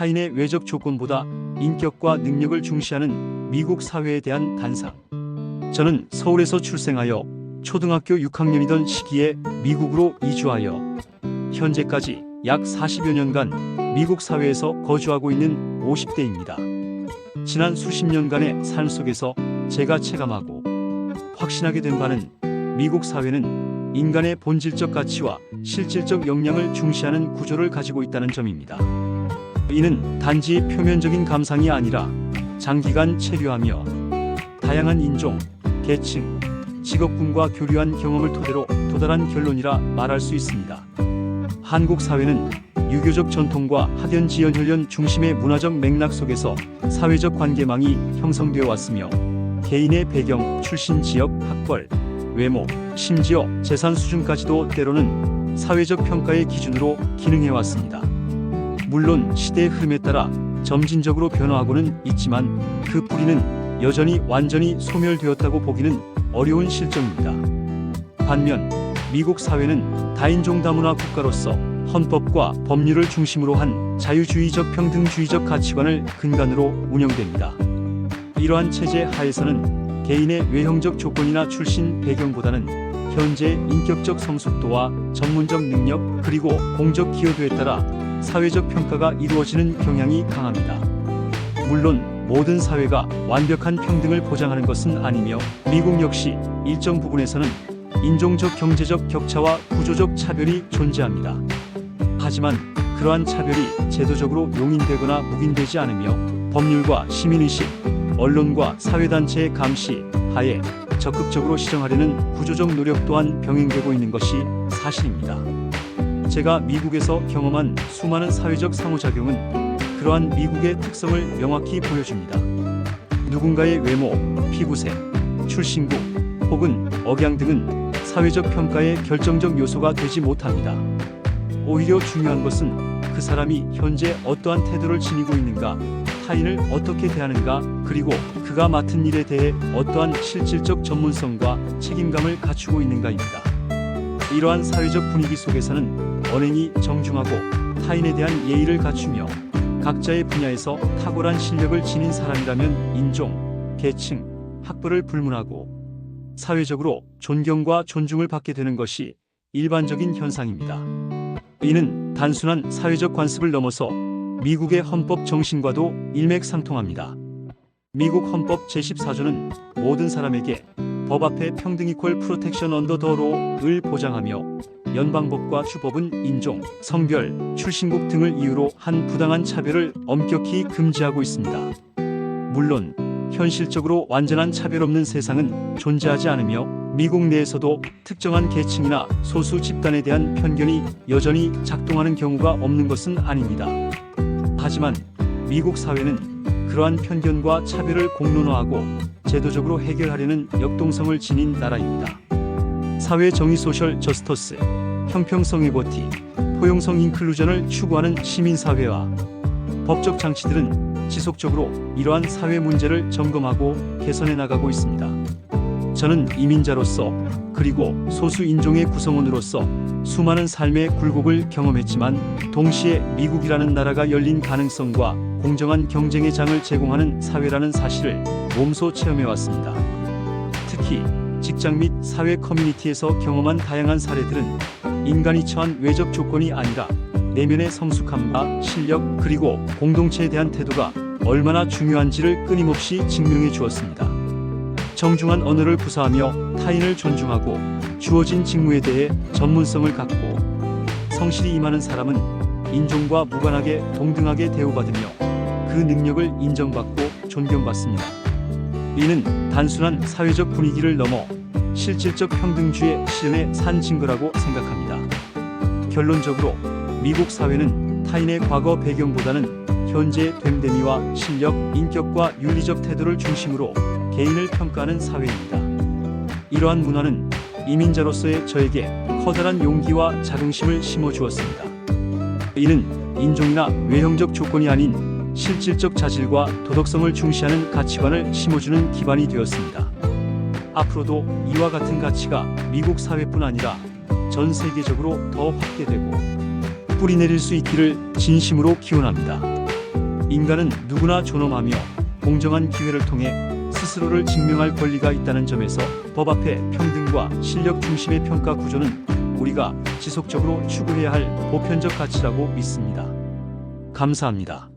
타인의 외적 조건보다 인격과 능력을 중시하는 미국 사회에 대한 단상. 저는 서울에서 출생하여 초등학교 6학년이던 시기에 미국으로 이주하여 현재까지 약 40여 년간 미국 사회에서 거주하고 있는 50대입니다. 지난 수십 년간의 삶 속에서 제가 체감하고 확신하게 된 바는 미국 사회는 인간의 본질적 가치와 실질적 역량을 중시하는 구조를 가지고 있다는 점입니다. 이는 단지 표면적인 감상이 아니라 장기간 체류하며 다양한 인종, 계층, 직업군과 교류한 경험을 토대로 도달한 결론이라 말할 수 있습니다. 한국 사회는 유교적 전통과 학연 지연 혈연 중심의 문화적 맥락 속에서 사회적 관계망이 형성되어 왔으며 개인의 배경, 출신 지역, 학벌, 외모, 심지어 재산 수준까지도 때로는 사회적 평가의 기준으로 기능해 왔습니다. 물론 시대의 흐름에 따라 점진적으로 변화하고는 있지만 그 뿌리는 여전히 완전히 소멸되었다고 보기는 어려운 실정입니다. 반면 미국 사회는 다인종 다문화 국가로서 헌법과 법률을 중심으로 한 자유주의적 평등주의적 가치관을 근간으로 운영됩니다. 이러한 체제 하에서는 개인의 외형적 조건이나 출신 배경보다는 현재 인격적 성숙도와 전문적 능력 그리고 공적 기여도에 따라 사회적 평가가 이루어지는 경향이 강합니다. 물론 모든 사회가 완벽한 평등을 보장하는 것은 아니며 미국 역시 일정 부분에서는 인종적 경제적 격차와 구조적 차별이 존재합니다. 하지만 그러한 차별이 제도적으로 용인되거나 묵인되지 않으며 법률과 시민의식, 언론과 사회단체의 감시 하에 적극적으로 시정하려는 구조적 노력 또한 병행되고 있는 것이 사실입니다. 제가 미국에서 경험한 수많은 사회적 상호작용은 그러한 미국의 특성을 명확히 보여줍니다. 누군가의 외모, 피부색, 출신국 혹은 억양 등은 사회적 평가의 결정적 요소가 되지 못합니다. 오히려 중요한 것은 그 사람이 현재 어떠한 태도를 지니고 있는가, 타인을 어떻게 대하는가, 그리고 그가 맡은 일에 대해 어떠한 실질적 전문성과 책임감을 갖추고 있는가입니다. 이러한 사회적 분위기 속에서는 언행이 정중하고 타인에 대한 예의를 갖추며 각자의 분야에서 탁월한 실력을 지닌 사람이라면 인종, 계층, 학벌을 불문하고 사회적으로 존경과 존중을 받게 되는 것이 일반적인 현상입니다. 이는 단순한 사회적 관습을 넘어서 미국의 헌법 정신과도 일맥상통합니다. 미국 헌법 제14조는 모든 사람에게 법 앞에 평등 이퀄 프로텍션 언더 더 로를 보장하며 연방법과 주법은 인종, 성별, 출신국 등을 이유로 한 부당한 차별을 엄격히 금지하고 있습니다. 물론 현실적으로 완전한 차별 없는 세상은 존재하지 않으며 미국 내에서도 특정한 계층이나 소수 집단에 대한 편견이 여전히 작동하는 경우가 없는 것은 아닙니다. 하지만 미국 사회는 그러한 편견과 차별을 공론화하고 제도적으로 해결하려는 역동성을 지닌 나라입니다. 사회 정의 소셜 저스터스, 형평성 에고티, 포용성 인클루전을 추구하는 시민사회와 법적 장치들은 지속적으로 이러한 사회 문제를 점검하고 개선해 나가고 있습니다. 저는 이민자로서 그리고 소수 인종의 구성원으로서 수많은 삶의 굴곡을 경험했지만 동시에 미국이라는 나라가 열린 가능성과 공정한 경쟁의 장을 제공하는 사회라는 사실을 몸소 체험해 왔습니다. 특히 직장 및 사회 커뮤니티에서 경험한 다양한 사례들은 인간이 처한 외적 조건이 아니라 내면의 성숙함과 실력 그리고 공동체에 대한 태도가 얼마나 중요한지를 끊임없이 증명해 주었습니다. 정중한 언어를 구사하며 타인을 존중하고 주어진 직무에 대해 전문성을 갖고 성실히 임하는 사람은 인종과 무관하게 동등하게 대우받으며 그 능력을 인정받고 존경받습니다. 이는 단순한 사회적 분위기를 넘어 실질적 평등주의 실현의 산 증거라고 생각합니다. 결론적으로 미국 사회는 타인의 과거 배경보다는 현재의 됨됨이와 실력, 인격과 윤리적 태도를 중심으로 개인을 평가하는 사회입니다. 이러한 문화는 이민자로서의 저에게 커다란 용기와 자긍심을 심어주었습니다. 이는 인종이나 외형적 조건이 아닌 실질적 자질과 도덕성을 중시하는 가치관을 심어주는 기반이 되었습니다. 앞으로도 이와 같은 가치가 미국 사회뿐 아니라 전 세계적으로 더 확대되고 뿌리내릴 수 있기를 진심으로 기원합니다. 인간은 누구나 존엄하며 공정한 기회를 통해 스스로를 증명할 권리가 있다는 점에서 법 앞에 평등과 실력 중심의 평가 구조는 우리가 지속적으로 추구해야 할 보편적 가치라고 믿습니다. 감사합니다.